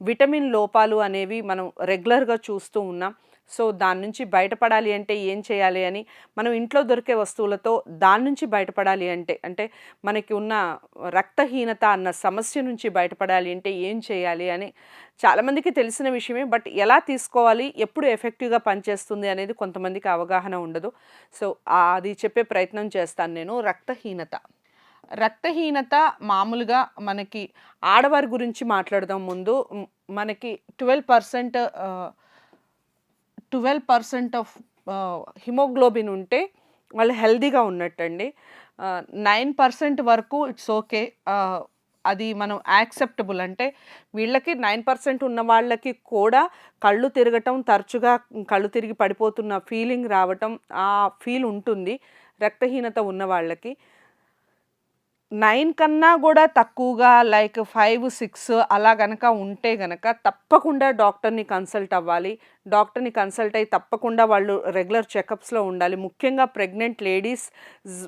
Vitamin లోపాలు అనేవి మనం రెగ్యులర్గా చూస్తూ ఉన్నాం. సో దాని నుంచి బయటపడాలి అంటే ఏం చేయాలి అని మనం ఇంట్లో దొరికే వస్తువులతో దాని నుంచి బయటపడాలి అంటే అంటే మనకి ఉన్న రక్తహీనత అన్న సమస్య నుంచి బయటపడాలి అంటే ఏం చేయాలి అని చాలామందికి తెలిసిన విషయమే. బట్ ఎలా తీసుకోవాలి ఎప్పుడు ఎఫెక్టివ్గా పనిచేస్తుంది అనేది కొంతమందికి అవగాహన ఉండదు. సో అది చెప్పే ప్రయత్నం చేస్తాను నేను. రక్తహీనత. రక్తహీనత మామూలుగా మనకి ఆడవారి గురించి మాట్లాడదాం ముందు. మనకి twelve percent twelve percent of haemoglobin ఉంటే వాళ్ళు హెల్దీగా ఉన్నట్టండి. నైన్ పర్సెంట్ వరకు ఇట్స్ ఓకే. అది మనం యాక్సెప్టబుల్ అంటే వీళ్ళకి నైన్ పర్సెంట్ ఉన్న వాళ్ళకి కూడా కళ్ళు తిరగటం తరచుగా కళ్ళు తిరిగి పడిపోతున్న ఫీలింగ్ రావటం ఆ ఫీల్ ఉంటుంది. రక్తహీనత ఉన్న వాళ్ళకి. నైన్ కన్నా కూడా తక్కువగా లైక్ ఫైవ్ సిక్స్ అలా గనక ఉంటే గనక తప్పకుండా డాక్టర్ని కన్సల్ట్ అవ్వాలి. డాక్టర్ని కన్సల్ట్ అయ్యి తప్పకుండా వాళ్ళు రెగ్యులర్ చెకప్స్లో ఉండాలి. ముఖ్యంగా ప్రెగ్నెంట్ లేడీస్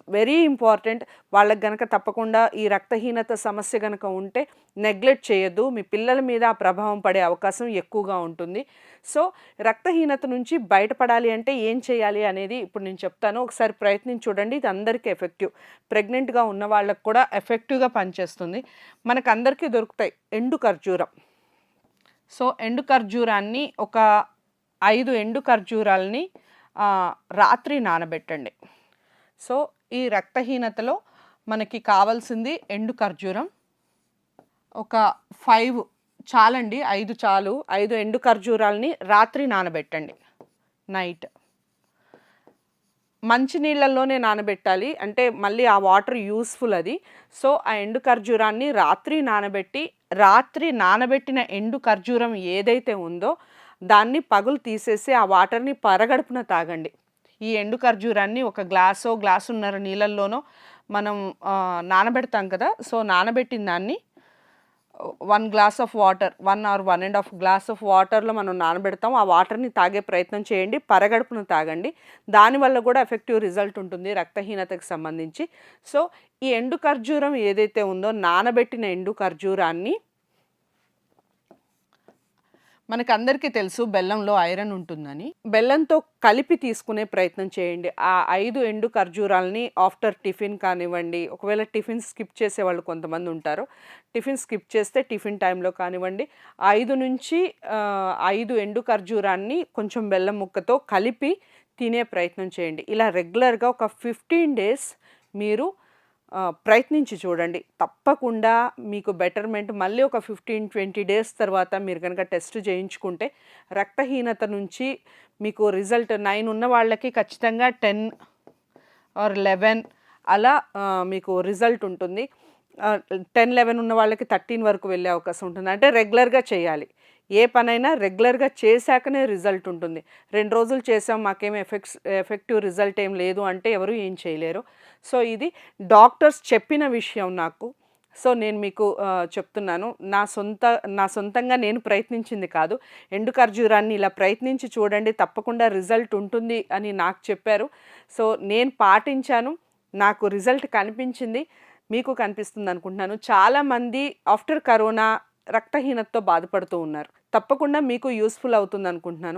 వెరీ ఇంపార్టెంట్. వాళ్ళకి గనక తప్పకుండా ఈ రక్తహీనత సమస్య గనక ఉంటే నెగ్లెక్ట్ చేయొద్దు. మీ పిల్లల మీద ఆ ప్రభావం పడే అవకాశం ఎక్కువగా ఉంటుంది. సో రక్తహీనత నుంచి బయటపడాలి అంటే ఏం చేయాలి అనేది ఇప్పుడు నేను చెప్తాను. ఒకసారి ప్రయత్నించి చూడండి. ఇది అందరికీ ఎఫెక్టివ్. ప్రెగ్నెంట్గా ఉన్న వాళ్ళకు కూడా ఎఫెక్టివ్గా పనిచేస్తుంది. మనకు అందరికీ దొరుకుతాయి ఎండు ఖర్జూరం. సో ఎండు ఖర్జూరాన్ని ఒక ఐదు ఎండు ఖర్జూరాలని రాత్రి నానబెట్టండి. సో ఈ రక్తహీనతలో మనకి కావాల్సింది ఎండు ఖర్జూరం. ఒక ఫైవ్ చాలండి ఐదు చాలు. ఐదు ఎండు ఖర్జూరాలని రాత్రి నానబెట్టండి. నైట్. మంచి నీళ్ళల్లోనే నానబెట్టాలి. అంటే మళ్ళీ ఆ వాటర్ యూస్ఫుల్ అది. సో ఆ ఎండు ఖర్జూరాన్ని రాత్రి నానబెట్టి రాత్రి నానబెట్టిన ఎండు ఖర్జూరం ఏదైతే ఉందో దాన్ని పగులు తీసేసి ఆ వాటర్ని పరగడుపున తాగండి. ఈ ఎండు ఖర్జూరాన్ని ఒక గ్లాసో గ్లాసున్నర నీళ్ళల్లోనో మనం నానబెడతాం కదా సో నానబెట్టిన దాన్ని one glass of water one or one and half glass of వాటర్లో మనం నానబెడతాం. ఆ వాటర్ని తాగే ప్రయత్నం చేయండి పరగడుపున తాగండి. దానివల్ల కూడా ఎఫెక్టివ్ రిజల్ట్ ఉంటుంది రక్తహీనతకు సంబంధించి. సో ఈ ఎండు ఖర్జూరం ఏదైతే ఉందో నానబెట్టిన ఎండు ఖర్జూరాన్ని మనకు అందరికీ తెలుసు బెల్లంలో ఐరన్ ఉంటుందని. బెల్లంతో కలిపి తీసుకునే ప్రయత్నం చేయండి. ఆ ఐదు ఎండు ఖర్జూరాలని ఆఫ్టర్ టిఫిన్ కానివ్వండి ఒకవేళ టిఫిన్ స్కిప్ చేసే వాళ్ళు కొంతమంది ఉంటారు. టిఫిన్ స్కిప్ చేస్తే టిఫిన్ టైంలో కానివ్వండి ఐదు నుంచి ఐదు ఎండు ఖర్జూరాన్ని కొంచెం బెల్లం ముక్కతో కలిపి తినే ప్రయత్నం చేయండి. ఇలా రెగ్యులర్గా ఒక ఫిఫ్టీన్ డేస్ మీరు ప్రయత్నించి చూడండి. తప్పకుండా మీకు బెటర్మెంట్ మళ్ళీ ఒక ఫిఫ్టీన్ ట్వంటీ డేస్ తర్వాత మీరు కనుక టెస్ట్ చేయించుకుంటే రక్తహీనత నుంచి మీకు రిజల్ట్ నైన్ ఉన్న వాళ్ళకి ఖచ్చితంగా టెన్ ఆర్ లెవెన్ అలా మీకు రిజల్ట్ ఉంటుంది. టెన్ లెవెన్ ఉన్న వాళ్ళకి థర్టీన్ వరకు వెళ్ళే అవకాశం ఉంటుంది. అంటే రెగ్యులర్గా చేయాలి. ఏ పనైనా రెగ్యులర్గా చేశాకనే రిజల్ట్ ఉంటుంది. రెండు రోజులు చేసాం మాకేం ఎఫెక్ట్స్ ఎఫెక్టివ్ రిజల్ట్ ఏం లేదు అంటే ఎవరు ఏం చేయలేరు. సో ఇది డాక్టర్స్ చెప్పిన విషయం నాకు. సో నేను మీకు చెప్తున్నాను. నా సొంత నా సొంతంగా నేను ప్రయత్నించింది కాదు. ఎండు ఖర్జూరాన్ని ఇలా ప్రయత్నించి చూడండి తప్పకుండా రిజల్ట్ ఉంటుంది అని నాకు చెప్పారు. సో నేను పాటించాను. నాకు రిజల్ట్ కనిపించింది. మీకు కనిపిస్తుంది అనుకుంటున్నాను. చాలామంది ఆఫ్టర్ కరోనా రక్తహీనతతో బాధపడుతూ ఉన్నారు. తప్పకుండా మీకు యూస్ఫుల్ అవుతుంది అనుకుంటున్నాను